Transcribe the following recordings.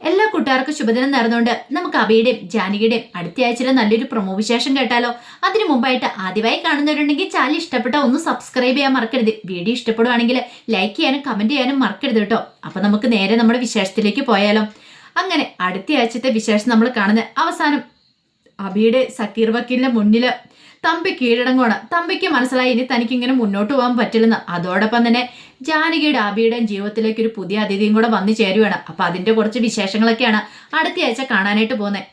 എല്ലാ കൂട്ടുകാർക്കും ശുഭദിനം നേർന്നുകൊണ്ട് നമുക്ക് അബിയുടെയും ജാനകിയുടെയും അടുത്ത ആഴ്ചയിലെ നല്ലൊരു പ്രൊമോ വിശേഷം കേട്ടാലോ. അതിനു മുമ്പായിട്ട് ആദ്യമായി കാണുന്നവരുണ്ടെങ്കിൽ ചാനൽ ഇഷ്ടപ്പെട്ട ഒന്ന് സബ്സ്ക്രൈബ് ചെയ്യാൻ മറക്കരുത്. വീഡിയോ ഇഷ്ടപ്പെടുവാണെങ്കിൽ ലൈക്ക് ചെയ്യാനും കമന്റ് ചെയ്യാനും മറക്കരുത് കേട്ടോ. അപ്പൊ നമുക്ക് നേരെ നമ്മുടെ വിശേഷത്തിലേക്ക് പോയാലോ. അങ്ങനെ അടുത്ത ആഴ്ചത്തെ വിശേഷം നമ്മൾ കാണുന്ന അവസാനം അബിയുടെ സക്കീർ വക്കീലിന്റെ മുന്നിൽ തമ്പി കീഴടങ്ങുവാണ്. തമ്പിക്ക് മനസ്സിലായി ഇനി തനിക്ക് ഇങ്ങനെ മുന്നോട്ട് പോകാൻ പറ്റില്ലെന്ന്. അതോടൊപ്പം തന്നെ ജാനകിയുടെ അബിയുടെയും ജീവിതത്തിലേക്ക് ഒരു പുതിയ അതിഥിയും കൂടെ വന്നു ചേരുവാണ്. അപ്പൊ അതിന്റെ കുറച്ച് വിശേഷങ്ങളൊക്കെയാണ് അടുത്ത ആഴ്ച കാണാനായിട്ട് പോകുന്നത്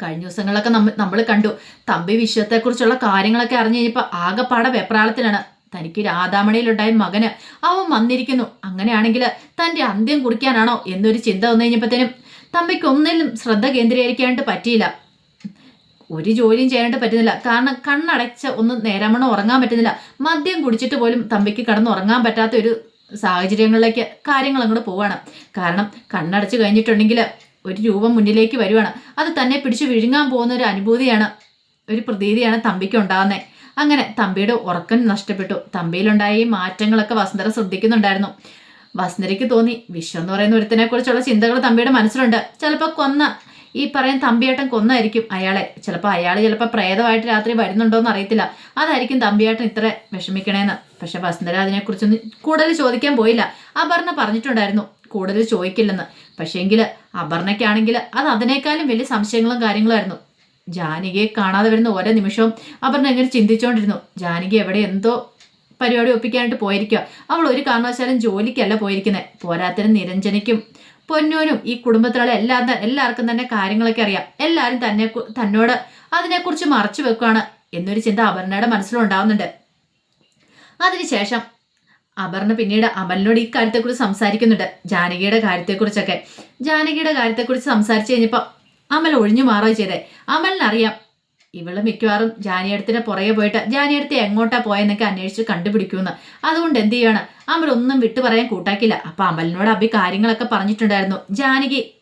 കഴിഞ്ഞ ദിവസങ്ങളൊക്കെ നമ്മൾ നമ്മൾ കണ്ടു. തമ്പി വിശ്വത്തെക്കുറിച്ചുള്ള കാര്യങ്ങളൊക്കെ അറിഞ്ഞു കഴിഞ്ഞപ്പോൾ ആകെപ്പാടെ വെപ്രാളത്തിലാണ്. തനിക്ക് രാധാമണിയിലുണ്ടായ മകന് അവൻ വന്നിരിക്കുന്നു. അങ്ങനെയാണെങ്കിൽ തന്റെ അന്ത്യം കുറിക്കാനാണോ എന്നൊരു ചിന്ത വന്നു കഴിഞ്ഞപ്പോഴത്തേനും തമ്പിക്ക് ഒന്നിലും ശ്രദ്ധ കേന്ദ്രീകരിക്കാനായിട്ട് പറ്റിയില്ല. ഒരു ജോലിയും ചെയ്യാനായിട്ട് പറ്റുന്നില്ല. കാരണം കണ്ണടച്ച ഒന്ന് നേരമണ്ണം ഉറങ്ങാൻ പറ്റുന്നില്ല. മദ്യം കുടിച്ചിട്ട് പോലും തമ്പിക്ക് കടന്ന് ഉറങ്ങാൻ പറ്റാത്ത ഒരു സാഹചര്യങ്ങളിലേക്ക് കാര്യങ്ങൾ അങ്ങോട്ട് പോവാണ്. കാരണം കണ്ണടച്ച് കഴിഞ്ഞിട്ടുണ്ടെങ്കിൽ ഒരു രൂപം മുന്നിലേക്ക് വരുവാണ്. അത് തന്നെ പിടിച്ച് വിഴുങ്ങാൻ പോകുന്ന ഒരു അനുഭൂതിയാണ് ഒരു പ്രതീതിയാണ് തമ്പിക്ക് ഉണ്ടാകുന്നത് അങ്ങനെ തമ്പിയുടെ ഉറക്കം നഷ്ടപ്പെട്ടു. തമ്പിയിലുണ്ടായ ഈ മാറ്റങ്ങളൊക്കെ വസന്തര ശ്രദ്ധിക്കുന്നുണ്ടായിരുന്നു. വസുന്ധരയ്ക്ക് തോന്നി വിശ്വം എന്ന് പറയുന്ന ഒരുത്തിനെ കുറിച്ചുള്ള ചിന്തകൾ തമ്പിയുടെ മനസ്സിലുണ്ട്. ചിലപ്പോൾ കൊന്ന ഈ പറയാൻ തമ്പിയേട്ടൻ കൊന്നായിരിക്കും അയാളെ. ചിലപ്പോൾ അയാൾ ചിലപ്പോൾ പ്രേതമായിട്ട് രാത്രി വരുന്നുണ്ടോയെന്ന് അറിയത്തില്ല. അതായിരിക്കും തമ്പിയേട്ടൻ ഇത്ര വിഷമിക്കണേന്ന്. പക്ഷെ വസുന്ധര അതിനെക്കുറിച്ചൊന്നും കൂടുതൽ ചോദിക്കാൻ പോയില്ല. അപർണ പറഞ്ഞിട്ടുണ്ടായിരുന്നു കൂടുതൽ ചോദിക്കില്ലെന്ന്. പക്ഷേങ്കിൽ അപർണയ്ക്കാണെങ്കിൽ അത് അതിനേക്കാളും വലിയ സംശയങ്ങളും കാര്യങ്ങളുമായിരുന്നു ജാനകിയെ കാണാതെ വരുന്ന ഓരോ നിമിഷവും അപർണ ഇങ്ങനെ ചിന്തിച്ചുകൊണ്ടിരുന്നു ജാനകി എവിടെ എന്തോ പരിപാടി ഒപ്പിക്കാനായിട്ട് പോയിരിക്കുക അവൾ ഒരു കാരണവശാലും ജോലിക്കല്ല പോയിരിക്കുന്നത് പോരാത്തതിന് നിരഞ്ജനയ്ക്കും പൊന്നൂനും ഈ കുടുംബത്തിലുള്ള എല്ലാ എല്ലാവർക്കും തന്നെ കാര്യങ്ങളൊക്കെ അറിയാം. എല്ലാവരും തന്നെ തന്നോട് അതിനെക്കുറിച്ച് മറച്ചു വെക്കുകയാണ് എന്നൊരു ചിന്ത അപർണയുടെ മനസ്സിലുണ്ടാവുന്നുണ്ട്. അതിനുശേഷം അപർണ പിന്നീട് അമലിനോട് ഈ കാര്യത്തെക്കുറിച്ച് സംസാരിക്കുന്നുണ്ട്. ജാനകിയുടെ കാര്യത്തെക്കുറിച്ചൊക്കെ. ജാനകിയുടെ കാര്യത്തെക്കുറിച്ച് സംസാരിച്ചു കഴിഞ്ഞപ്പോൾ അമൽ ഒഴിഞ്ഞു മാറുകയോ ചെയ്തേ അമലിനറിയാം ഇവൾ മിക്കവാറും ജാനിയടത്തിനെ പുറകെ പോയിട്ട് ജാനിയടത്തെ എങ്ങോട്ടാ പോയെന്നൊക്കെ അന്വേഷിച്ച് കണ്ടുപിടിക്കുമെന്ന് അതുകൊണ്ട് എന്ത് ചെയ്യാണ്? അമൽ ഒന്നും വിട്ടു പറയാൻ കൂട്ടാക്കില്ല. അപ്പൊ അമലിനോട് അബി കാര്യങ്ങളൊക്കെ പറഞ്ഞിട്ടുണ്ടായിരുന്നു. ജാനകി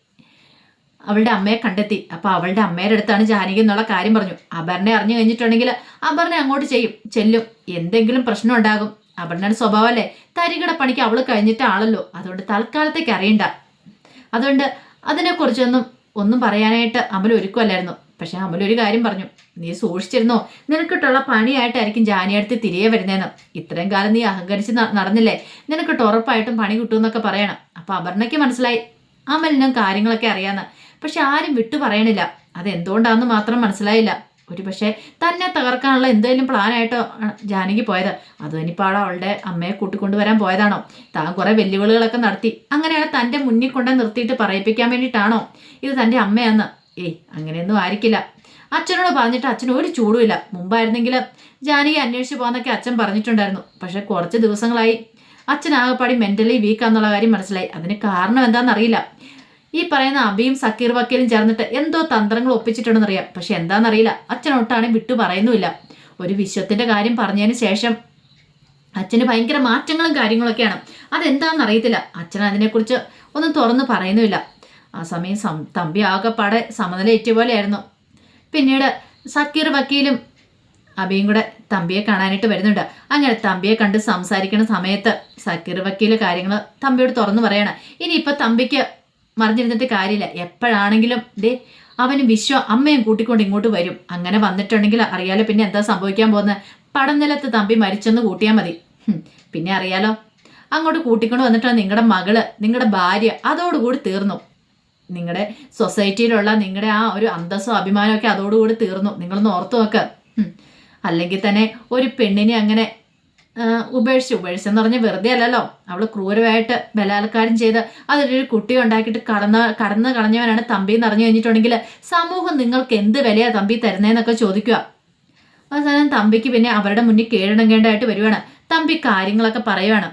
അവളുടെ അമ്മയെ കണ്ടെത്തി. അപ്പൊ അവളുടെ അമ്മയുടെ അടുത്താണ് ജാനകി എന്നുള്ള കാര്യം പറഞ്ഞു. അബറിനെ അറിഞ്ഞു കഴിഞ്ഞിട്ടുണ്ടെങ്കിൽ അബറിനെ അങ്ങോട്ട് ചെയ്യും. ചെല്ലും. എന്തെങ്കിലും പ്രശ്നം ഉണ്ടാകും. അപർണയുടെ സ്വഭാവമല്ലേ? തരികിട പണിക്ക് അവൾ കഴിഞ്ഞിട്ടാണല്ലോ അതുകൊണ്ട് തൽക്കാലത്തേക്ക് അറിയണ്ട. അതുകൊണ്ട് അതിനെക്കുറിച്ചൊന്നും ഒന്നും പറയാനായിട്ട് അമൽ ഒരുക്കുമല്ലായിരുന്നു പക്ഷെ അമൽ ഒരു കാര്യം പറഞ്ഞു. നീ സൂക്ഷിച്ചിരുന്നോ? നിനക്കിട്ടുള്ള പണിയായിട്ടായിരിക്കും ജാനിയടുത്ത് തിരികെ വരുന്നതെന്ന്. ഇത്രയും കാലം നീ അഹങ്കരിച്ച് നടന്നില്ലേ? നിനക്കിട്ട് ഉറപ്പായിട്ടും പണി കിട്ടുമെന്നൊക്കെ പറയണം. അപ്പൊ അപർണയ്ക്ക് മനസ്സിലായി. അമലിനും കാര്യങ്ങളൊക്കെ അറിയാന്ന്. പക്ഷെ ആരും വിട്ടു പറയണില്ല. അതെന്തുകൊണ്ടാണെന്ന് മാത്രം മനസ്സിലായില്ല. ഒരു പക്ഷേ തന്നെ തകർക്കാനുള്ള എന്തെങ്കിലും പ്ലാനായിട്ടോ ജാനകി പോയത്. അത് ഇനിയിപ്പോൾ അവളുടെ അമ്മയെ കൂട്ടിക്കൊണ്ടുവരാൻ പോയതാണോ? താൻ കുറെ വെല്ലുവിളികളൊക്കെ നടത്തി. അങ്ങനെയാണ് തന്റെ മുന്നിൽ കൊണ്ടേ നിർത്തിയിട്ട് പറയിപ്പിക്കാൻ വേണ്ടിയിട്ടാണോ? ഇത് തന്റെ അമ്മയാന്ന്. ഏയ് അങ്ങനെയൊന്നും ആയിരിക്കില്ല. അച്ഛനോട് പറഞ്ഞിട്ട് അച്ഛൻ ഒരു ചൂടുമില്ല. മുമ്പായിരുന്നെങ്കിൽ ജാനകി അന്വേഷിച്ച് പോകാന്നൊക്കെ അച്ഛൻ പറഞ്ഞിട്ടുണ്ടായിരുന്നു. പക്ഷെ കുറച്ച് ദിവസങ്ങളായി. അച്ഛൻ ആകെപ്പാടി മെന്റലി വീക്കാന്നുള്ള കാര്യം മനസ്സിലായി. അതിന് കാരണം എന്താണെന്നറിയില്ല ഈ പറയുന്ന അബിയും സക്കീർ വക്കീലും ചേർന്നിട്ട് എന്തോ തന്ത്രങ്ങൾ ഒപ്പിച്ചിട്ടുണ്ടെന്നറിയാം. പക്ഷെ എന്താണെന്നറിയില്ല അച്ഛനൊട്ടാണ് വിട്ടു പറയുന്നുമില്ല. ഒരു വിശ്വത്തിന്റെ കാര്യം പറഞ്ഞതിന് ശേഷം അച്ഛന് ഭയങ്കര മാറ്റങ്ങളും കാര്യങ്ങളൊക്കെയാണ്. അതെന്താണെന്ന് അറിയത്തില്ല അച്ഛൻ അതിനെക്കുറിച്ച് ഒന്നും തുറന്ന് പറയുന്നുമില്ല. ആ സമയം സം തമ്പി ആകെപ്പാടെ സമനില പോലെയായിരുന്നു. പിന്നീട് സക്കീർ വക്കീലും അബിയും കൂടെ തമ്പിയെ കാണാനായിട്ട് വരുന്നുണ്ട്. അങ്ങനെ തമ്പിയെ കണ്ട് സംസാരിക്കുന്ന സമയത്ത് സക്കീർ വക്കീൽ കാര്യങ്ങൾ തമ്പിയോട് തുറന്നു പറയണം. ഇനിയിപ്പോൾ തമ്പിക്ക് മറിഞ്ഞിരുന്നിട്ട് കാര്യമില്ല. എപ്പോഴാണെങ്കിലും ദേ അവന് വിശ്വ അമ്മയും കൂട്ടിക്കൊണ്ട് ഇങ്ങോട്ട് വരും. അങ്ങനെ വന്നിട്ടുണ്ടെങ്കിൽ അറിയാലോ പിന്നെ എന്താ സംഭവിക്കാൻ പോകുന്നത്. പടനിലത്ത് തമ്പി മരിച്ചെന്ന് കൂട്ടിയാൽ മതി. പിന്നെ അറിയാലോ. അങ്ങോട്ട് കൂട്ടിക്കൊണ്ട് വന്നിട്ടാണ് നിങ്ങളുടെ മകൾ നിങ്ങളുടെ ഭാര്യ അതോടുകൂടി തീർന്നു. നിങ്ങളുടെ സൊസൈറ്റിയിലുള്ള നിങ്ങളുടെ ആ ഒരു അന്തസ്സും അഭിമാനമൊക്കെ അതോടുകൂടി തീർന്നു. നിങ്ങളൊന്ന് ഓർത്തു നോക്ക്. അല്ലെങ്കിൽ തന്നെ ഒരു പെണ്ണിനെ അങ്ങനെ ഉപേക്ഷിച്ചു. ഉപേക്ഷിച്ചെന്ന് പറഞ്ഞാൽ വെറുതെ അല്ലല്ലോ. അവൾ ക്രൂരമായിട്ട് ബലാത്കാരം ചെയ്ത് അതിലൊരു കുട്ടി ഉണ്ടാക്കിയിട്ട് കടന്ന കടന്ന് കളഞ്ഞവനാണ് തമ്പി എന്ന് അറിഞ്ഞു കഴിഞ്ഞിട്ടുണ്ടെങ്കിൽ സമൂഹം നിങ്ങൾക്ക് എന്ത് വിലയാ തമ്പി തരുന്നതെന്നൊക്കെ ചോദിക്കുക. അവസാനം തമ്പിക്ക് പിന്നെ അവരുടെ മുന്നിൽ കീഴടങ്ങേണ്ടതായിട്ട് വരുവാണ്. തമ്പി കാര്യങ്ങളൊക്കെ പറയുവാണ്.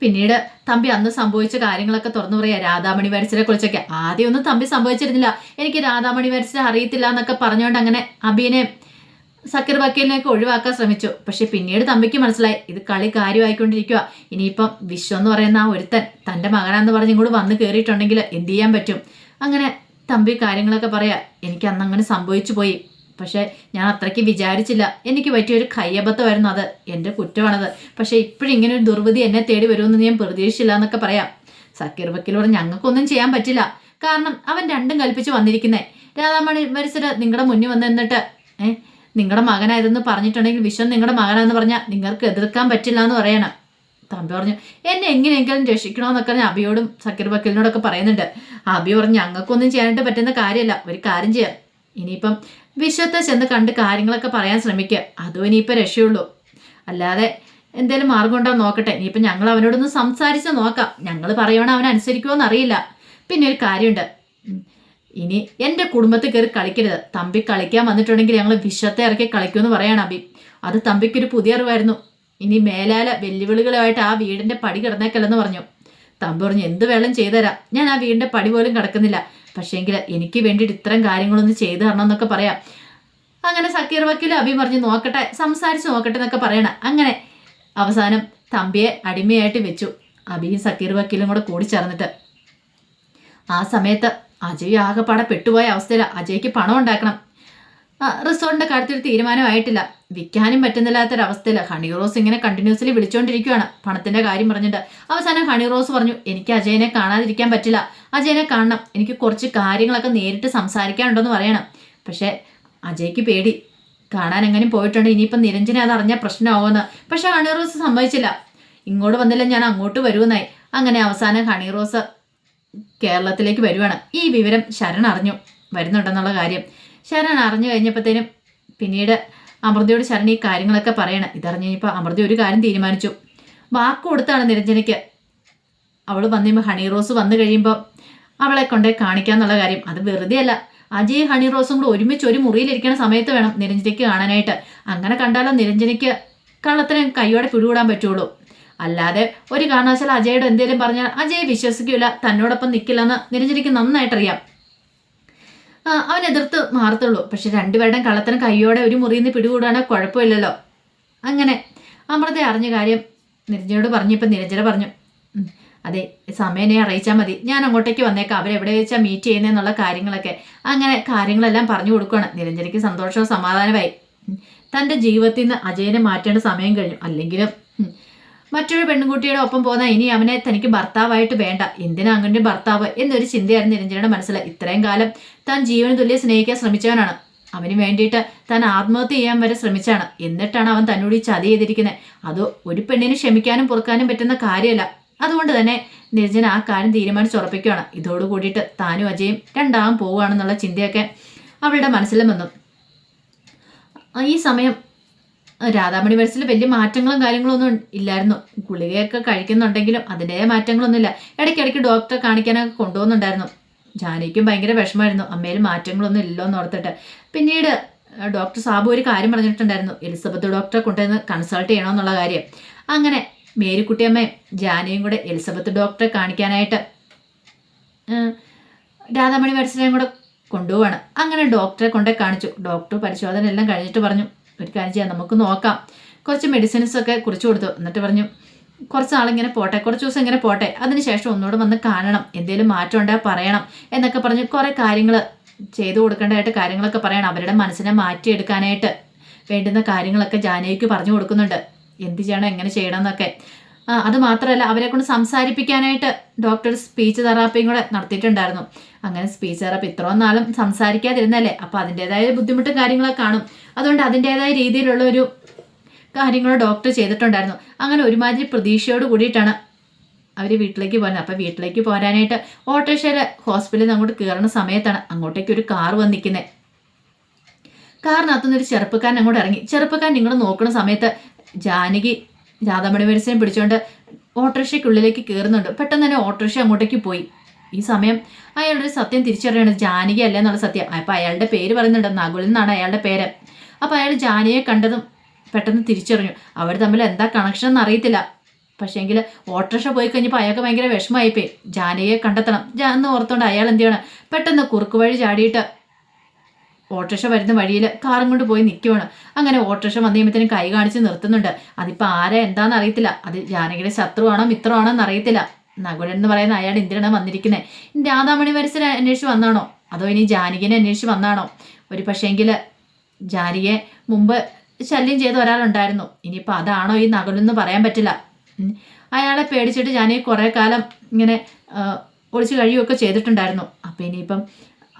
പിന്നീട് തമ്പി അന്ന് സംഭവിച്ച കാര്യങ്ങളൊക്കെ തുറന്നു പറയാ. രാധാമണി വരച്ചിനെ കുറിച്ചൊക്കെ. ആദ്യമൊന്നും തമ്പി സംഭവിച്ചിരുന്നില്ല. എനിക്ക് രാധാമണി വരച്ചിനെ അറിയത്തില്ല എന്നൊക്കെ പറഞ്ഞുകൊണ്ട് അങ്ങനെ അബീനെ സക്കീർ വക്കീലിനെയൊക്കെ ഒഴിവാക്കാൻ ശ്രമിച്ചു. പക്ഷെ പിന്നീട് തമ്പിക്ക് മനസ്സിലായി ഇത് കളി കാര്യമായിക്കൊണ്ടിരിക്കുക ഇനിയിപ്പം വിശ്വം എന്ന് പറയുന്ന ആ ഒരുത്തൻ തന്റെ മകനാന്ന് പറഞ്ഞ് ഇങ്ങോട്ട് വന്ന് കയറിയിട്ടുണ്ടെങ്കിൽ എന്ത് ചെയ്യാൻ പറ്റും? അങ്ങനെ തമ്പി കാര്യങ്ങളൊക്കെ പറയാ. എനിക്ക് അന്ന് അങ്ങനെ സംഭവിച്ചു പോയി. പക്ഷേ ഞാൻ അത്രയ്ക്ക് വിചാരിച്ചില്ല. എനിക്ക് പറ്റിയൊരു കയ്യബദ്ധമായിരുന്നു അത്. എന്റെ കുറ്റമാണത്. പക്ഷേ ഇങ്ങനെ ഒരു ദുർവിധി എന്നെ തേടി വരുമെന്ന് ഞാൻ പ്രതീക്ഷിച്ചില്ല എന്നൊക്കെ പറയാം. സക്കീർ പറഞ്ഞു ഞങ്ങൾക്കൊന്നും ചെയ്യാൻ പറ്റില്ല. കാരണം അവൻ രണ്ടും കൽപ്പിച്ച് വന്നിരിക്കുന്നേ. രാധാമണി വരിസര നിങ്ങളുടെ മുന്നിൽ വന്ന് നിന്നിട്ട് ഏഹ് നിങ്ങളുടെ മകനായതെന്ന് പറഞ്ഞിട്ടുണ്ടെങ്കിൽ വിശ്വം നിങ്ങളുടെ മകനാണെന്ന് പറഞ്ഞാൽ നിങ്ങൾക്ക് എതിർക്കാൻ പറ്റില്ല എന്ന് പറയണം. തമ്പി പറഞ്ഞു എന്നെ എങ്ങനെയെങ്കിലും രക്ഷിക്കണമെന്നൊക്കെ ഞാൻ അബിയോടും സക്കീർ വക്കീലിനോടൊക്കെ പറയുന്നുണ്ട്. അബി പറഞ്ഞു ഞങ്ങൾക്കൊന്നും ചെയ്യാനായിട്ട് പറ്റുന്ന കാര്യമല്ല. ഒരു കാര്യം ചെയ്യാം. ഇനിയിപ്പം വിശ്വത്തെ ചെന്ന് കണ്ട് കാര്യങ്ങളൊക്കെ പറയാൻ ശ്രമിക്കുക അതും ഇനിയിപ്പോൾ രക്ഷയുള്ളൂ. അല്ലാതെ എന്തേലും മാർഗം ഉണ്ടോ നോക്കട്ടെ. ഇനിയിപ്പം ഞങ്ങൾ അവനോടൊന്ന് സംസാരിച്ച് നോക്കാം. ഞങ്ങൾ പറയണ അവൻ അനുസരിക്കുമോ എന്നറിയില്ല. പിന്നെ ഒരു കാര്യമുണ്ട്. ഇനി എന്റെ കുടുംബത്തിൽ കയറി കളിക്കരുത്. തമ്പി കളിക്കാൻ വന്നിട്ടുണ്ടെങ്കിൽ ഞങ്ങൾ വിശ്വത്തെ ഇറക്കി കളിക്കുമെന്ന് പറയണം അബി. അത് തമ്പിക്കൊരു പുതിയ അറിവായിരുന്നു. ഇനി മേലാല വെല്ലുവിളികളുമായിട്ട് ആ വീടിന്റെ പടി കിടന്നേക്കല്ലെന്ന് പറഞ്ഞു. തമ്പി പറഞ്ഞു എന്ത് വേണം ചെയ്തുതരാം. ഞാൻ ആ വീടിന്റെ പടി പോലും കിടക്കുന്നില്ല. പക്ഷേങ്കിൽ എനിക്ക് വേണ്ടിയിട്ട് ഇത്തരം കാര്യങ്ങളൊന്നും ചെയ്തു തരണം എന്നൊക്കെ പറയാം. അങ്ങനെ സക്കീർ വക്കീൽ അബി പറഞ്ഞു നോക്കട്ടെ സംസാരിച്ച് നോക്കട്ടെ എന്നൊക്കെ പറയണം. അങ്ങനെ അവസാനം തമ്പിയെ അടിമയായിട്ട് വെച്ചു. അബിയും സക്കീർ വക്കീലും കൂടെ കൂടി ചേർന്നിട്ട്. ആ സമയത്ത് അജയ് ആകെപ്പാടെ പെട്ടുപോയ അവസ്ഥയിൽ അജയ്ക്ക് പണം ഉണ്ടാക്കണം. റിസോർട്ടിന്റെ കാര്യത്തിൽ തീരുമാനമായിട്ടില്ല. വിൽക്കാനും പറ്റുന്നില്ലാത്തൊരവസ്ഥയിൽ ഹണി റോസ് ഇങ്ങനെ കണ്ടിന്യൂസ്ലി വിളിച്ചുകൊണ്ടിരിക്കുകയാണ് പണത്തിന്റെ കാര്യം പറഞ്ഞിട്ട്. അവസാനം ഹണി റോസ് പറഞ്ഞു എനിക്ക് അജയനെ കാണാതിരിക്കാൻ പറ്റില്ല. അജയനെ കാണണം. എനിക്ക് കുറച്ച് കാര്യങ്ങളൊക്കെ നേരിട്ട് സംസാരിക്കാനുണ്ടെന്ന് പറയണം. പക്ഷേ അജയ്ക്ക് പേടി. കാണാൻ എങ്ങനെ പോയിട്ടുണ്ട്. ഇനിയിപ്പം നിരഞ്ജന അത് അറിഞ്ഞാൽ പ്രശ്നമാവുമെന്ന്. പക്ഷെ ഹണി റോസ് സമ്മതിച്ചില്ല. ഇങ്ങോട്ട് വന്നില്ല ഞാൻ അങ്ങോട്ട് വരുമെന്നായി. അങ്ങനെ അവസാനം ഹണി റോസ് കേരളത്തിലേക്ക് വരുവാണ്. ഈ വിവരം ശരൺ അറിഞ്ഞു. വരുന്നുണ്ടെന്നുള്ള കാര്യം. ശരൺ അറിഞ്ഞു കഴിഞ്ഞപ്പോഴത്തേനും പിന്നീട് അമൃതയോട് ശരൺ ഈ കാര്യങ്ങളൊക്കെ പറയണം. ഇതറിഞ്ഞ് കഴിഞ്ഞപ്പോൾ അമൃത ഒരു കാര്യം തീരുമാനിച്ചു. വാക്ക് കൊടുത്താണ് നിരഞ്ജനയ്ക്ക്. അവൾ വന്നിപ്പോൾ ഹണി റോസ് വന്നു കഴിയുമ്പോൾ അവളെ കൊണ്ടേ കാണിക്കാന്നുള്ള കാര്യം. അത് വെറുതെ അല്ല. അജയ് ഹണി റോസും കൂടെ ഒരുമിച്ച് ഒരു മുറിയിലിരിക്കുന്ന സമയത്ത് വേണം നിരഞ്ജനയ്ക്ക് കാണാനായിട്ട്. അങ്ങനെ കണ്ടാലോ നിരഞ്ജനയ്ക്ക് കള്ളത്തിന് കൈയോടെ പിടികൂടാൻ പറ്റുള്ളൂ. അല്ലാതെ ഒരു കാരണവശാൽ അജയോട് എന്തെങ്കിലും പറഞ്ഞാൽ അജയ് വിശ്വസിക്കില്ല തന്നോടൊപ്പം നിൽക്കില്ലെന്ന് നിരഞ്ജനയ്ക്ക് നന്നായിട്ടറിയാം. അവൻ എതിർത്ത് മാറത്തുള്ളൂ. പക്ഷെ രണ്ടുപേരുടെയും കള്ളത്തിന് കൈയോടെ ഒരു മുറിയിൽ നിന്ന് പിടികൂടാനോ കുഴപ്പമില്ലല്ലോ. അങ്ങനെ അമൃത അറിഞ്ഞ കാര്യം നിരഞ്ജനോട് പറഞ്ഞപ്പോൾ നിരഞ്ജന പറഞ്ഞു അതെ സമയനെ അറിയിച്ചാൽ മതി. ഞാൻ അങ്ങോട്ടേക്ക് വന്നേക്കാം. അവരെവിടെ വെച്ചാൽ മീറ്റ് ചെയ്യുന്നതെന്നുള്ള കാര്യങ്ങളൊക്കെ. അങ്ങനെ കാര്യങ്ങളെല്ലാം പറഞ്ഞു കൊടുക്കുകയാണ് നിരഞ്ജനയ്ക്ക് സന്തോഷവും സമാധാനമായി തന്റെ ജീവിതത്തിൽ നിന്ന് അജയനെ മാറ്റേണ്ട സമയം കഴിഞ്ഞു. അല്ലെങ്കിലും മറ്റൊരു പെൺകുട്ടിയുടെ ഒപ്പം പോന്ന ഇനി അവനെ തനിക്ക് ഭർത്താവായിട്ട് വേണ്ട. എന്തിനാ അങ്ങനെ ഭർത്താവ്? എന്നൊരു ചിന്തയായിരുന്നു നിരഞ്ജനയുടെ മനസ്സിൽ. ഇത്രയും കാലം താൻ ജീവന് തുല്യ സ്നേഹിക്കാൻ ശ്രമിച്ചവനാണ്. അവന് വേണ്ടിയിട്ട് താൻ ആത്മഹത്യ ചെയ്യാൻ വരെ ശ്രമിച്ചാണ്. എന്നിട്ടാണ് അവൻ തന്നോട് ഈ ചതി ചെയ്തിരിക്കുന്നത് അത് ഒരു പെണ്ണിന് ക്ഷമിക്കാനും പൊറുക്കാനും പറ്റുന്ന കാര്യമല്ല. അതുകൊണ്ട് തന്നെ നിരഞ്ജന ആ കാര്യം തീരുമാനിച്ചുറപ്പിക്കുകയാണ് ഇതോട് കൂടിയിട്ട് താനും അജയും രണ്ടാകും പോവുകയാണെന്നുള്ള ചിന്തയൊക്കെ അവളുടെ മനസ്സിലും വന്നു. ഈ സമയം രാധാമണി മനസ്സിൽ വലിയ മാറ്റങ്ങളും കാര്യങ്ങളും ഒന്നും ഇല്ലായിരുന്നു. ഗുളികയൊക്കെ കഴിക്കുന്നുണ്ടെങ്കിലും അതിന്റെതായ മാറ്റങ്ങളൊന്നുമില്ല. ഇടയ്ക്കിടയ്ക്ക് ഡോക്ടറെ കാണിക്കാനൊക്കെ കൊണ്ടുപോകുന്നുണ്ടായിരുന്നു. ജാനകിക്കും ഭയങ്കര വിഷമമായിരുന്നു. അമ്മയിൽ മാറ്റങ്ങളൊന്നും ഇല്ലോ എന്ന് ഓർത്തിട്ട്. പിന്നീട് ഡോക്ടർ സാബു ഒരു കാര്യം പറഞ്ഞിട്ടുണ്ടായിരുന്നു. എലിസബത്ത് ഡോക്ടറെ കൊണ്ടുവന്ന് കൺസൾട്ട് ചെയ്യണമെന്നുള്ള കാര്യം. അങ്ങനെ മേരിക്കുട്ടിയമ്മയും ജാനയും കൂടെ എലിസബത്ത് ഡോക്ടറെ കാണിക്കാനായിട്ട് രാധാമണി മനസ്സിനെയും കൂടെ കൊണ്ടുപോവാണ്. അങ്ങനെ ഡോക്ടറെ കൊണ്ടേ കാണിച്ചു. ഡോക്ടർ പരിശോധന എല്ലാം കഴിഞ്ഞിട്ട് പറഞ്ഞു. ഒരു കാര്യം ചെയ്യാം നമുക്ക് നോക്കാം. കുറച്ച് മെഡിസിൻസ് ഒക്കെ കുറിച്ച് കൊടുത്തു. എന്നിട്ട് പറഞ്ഞു കുറച്ച് നാളിങ്ങനെ പോട്ടെ കുറച്ച് ദിവസം ഇങ്ങനെ പോട്ടെ അതിനുശേഷം ഒന്നുകൂടെ വന്ന് കാണണം എന്തെങ്കിലും മാറ്റം ഉണ്ടെങ്കിൽ പറയണം എന്നൊക്കെ പറഞ്ഞ് കുറേ കാര്യങ്ങൾ ചെയ്തു കൊടുക്കേണ്ടതായിട്ട് കാര്യങ്ങളൊക്കെ പറയണം അവരുടെ മനസ്സിനെ മാറ്റിയെടുക്കാനായിട്ട് വേണ്ടുന്ന കാര്യങ്ങളൊക്കെ ജാനകിക്ക് പറഞ്ഞു കൊടുക്കുന്നുണ്ട്. എന്ത് ചെയ്യണം എങ്ങനെ ചെയ്യണം എന്നൊക്കെ. അത് മാത്രമല്ല അവരെ കൊണ്ട് സംസാരിപ്പിക്കാനായിട്ട് ഡോക്ടർ സ്പീച്ച് തെറാപ്പിയും കൂടെ നടത്തിയിട്ടുണ്ടായിരുന്നു. അങ്ങനെ സ്പീച്ച് തെറാപ്പി ഇത്രയും നാളും സംസാരിക്കാതിരുന്നല്ലേ? അപ്പോൾ അതിന്റെതായ ബുദ്ധിമുട്ടും കാര്യങ്ങളൊക്കെ കാണും. അതുകൊണ്ട് അതിന്റെതായ രീതിയിലുള്ള ഒരു കാര്യങ്ങൾ ഡോക്ടർ ചെയ്തിട്ടുണ്ടായിരുന്നു. അങ്ങനെ ഒരുമാതിരി പ്രതീക്ഷയോട് കൂടിയിട്ടാണ് അവർ വീട്ടിലേക്ക് പോകുന്നത് അപ്പോൾ വീട്ടിലേക്ക് പോരാനായിട്ട് ഓട്ടോറിക്ഷയിൽ ഹോസ്പിറ്റലിൽ നിന്ന് അങ്ങോട്ട് കയറുന്ന സമയത്താണ് അങ്ങോട്ടേക്ക് ഒരു കാർ വന്നിരിക്കുന്നത് കാറിനകത്തുനിന്ന് ഒരു ചെറുപ്പക്കാരൻ അങ്ങോട്ട് ഇറങ്ങി. ചെറുപ്പക്കാരൻ നിങ്ങൾ നോക്കുന്ന സമയത്ത് ജാനകി രാധാമണി മെഡിസിനെ പിടിച്ചുകൊണ്ട് ഓട്ടോറിക്ഷയ്ക്കുള്ളിലേക്ക് കയറുന്നുണ്ട് പെട്ടെന്ന് തന്നെ ഓട്ടോറിക്ഷ അങ്ങോട്ടേക്ക് പോയി. ഈ സമയം അയാളുടെ സത്യം തിരിച്ചറിയണത് ജാനകി അല്ല എന്നുള്ള സത്യം. അപ്പോൾ അയാളുടെ പേര് പറയുന്നുണ്ട്. നകുൽ എന്നാണ് അയാളുടെ പേര്. അപ്പോൾ അയാൾ ജാനിയെ കണ്ടതും പെട്ടെന്ന് തിരിച്ചറിഞ്ഞു. അവർ തമ്മിൽ എന്താ കണക്ഷൻ എന്ന് അറിയത്തില്ല. പക്ഷേങ്കിൽ ഓട്ടോറിക്ഷ പോയി കഴിഞ്ഞപ്പോൾ അയാൾക്ക് ഭയങ്കര വിഷമമായിപ്പോയി. ജാനകിയെ കണ്ടെത്തണം. എന്ന് ഓർത്തോണ്ട് അയാൾ എന്ത് ചെയ്യണം? പെട്ടെന്ന് കുറുക്ക് വഴി ചാടിയിട്ട് ഓട്ടോറിക്ഷ വരുന്ന വഴിയിൽ കാറും കൊണ്ട് പോയി നിൽക്കുവാണ് അങ്ങനെ ഓട്ടോറിക്ഷ വന്നു കഴിയുമ്പോഴത്തേനും കൈ കാണിച്ച് നിർത്തുന്നുണ്ട്. അതിപ്പോൾ ആരാ എന്താണെന്ന് അറിയത്തില്ല. അത് ജാനകിയുടെ ശത്രുവാണോ മിത്രമാണോ എന്ന് അറിയത്തില്ല. എന്ന് പറയുന്ന അയാൾ എന്തിനാണ് വന്നിരിക്കുന്നത് രാധാമണി വരസിനെ അന്വേഷിച്ച് വന്നാണോ? അതോ ഇനി ജാനകിനെ അന്വേഷിച്ച് വന്നാണോ? ഒരു പക്ഷേങ്കിൽ ജാനകിയെ മുമ്പ് ശല്യം ചെയ്ത ഒരാളുണ്ടായിരുന്നു. ഇനിയിപ്പോൾ അതാണോ ഈ നകുലെന്ന് പറയാൻ പറ്റില്ല. അയാളെ പേടിച്ചിട്ട് ജാനകി കുറേ കാലം ഇങ്ങനെ ഒളിച്ചു കഴിയുകയൊക്കെ ചെയ്തിട്ടുണ്ടായിരുന്നു. അപ്പം ഇനിയിപ്പം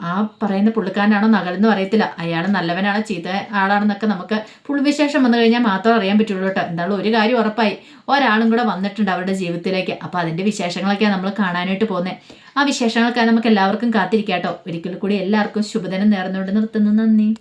ആ പറയുന്ന പുള്ളിക്കാരനാണോ നകലെന്ന് അറിയത്തില്ല. അയാൾ നല്ലവനാണോ ചീത്ത ആളാണെന്നൊക്കെ നമുക്ക് ഫുൾ വിശേഷം വന്നു കഴിഞ്ഞാൽ മാത്രം അറിയാൻ പറ്റുള്ളൂ കേട്ടോ. എന്തായാലും ഒരു കാര്യം ഉറപ്പായി ഒരാളും കൂടെ വന്നിട്ടുണ്ട് അവരുടെ ജീവിതത്തിലേക്ക്. അപ്പോൾ അതിന്റെ വിശേഷങ്ങളൊക്കെയാണ് നമ്മൾ കാണാനായിട്ട് പോകുന്നത് ആ വിശേഷങ്ങൾക്കായി നമുക്ക് എല്ലാവർക്കും കാത്തിരിക്കാം കേട്ടോ. ഒരിക്കൽ കൂടി എല്ലാവർക്കും ശുഭദിനം നേർന്നുകൊണ്ട് നിർത്തുന്നു. നന്ദി.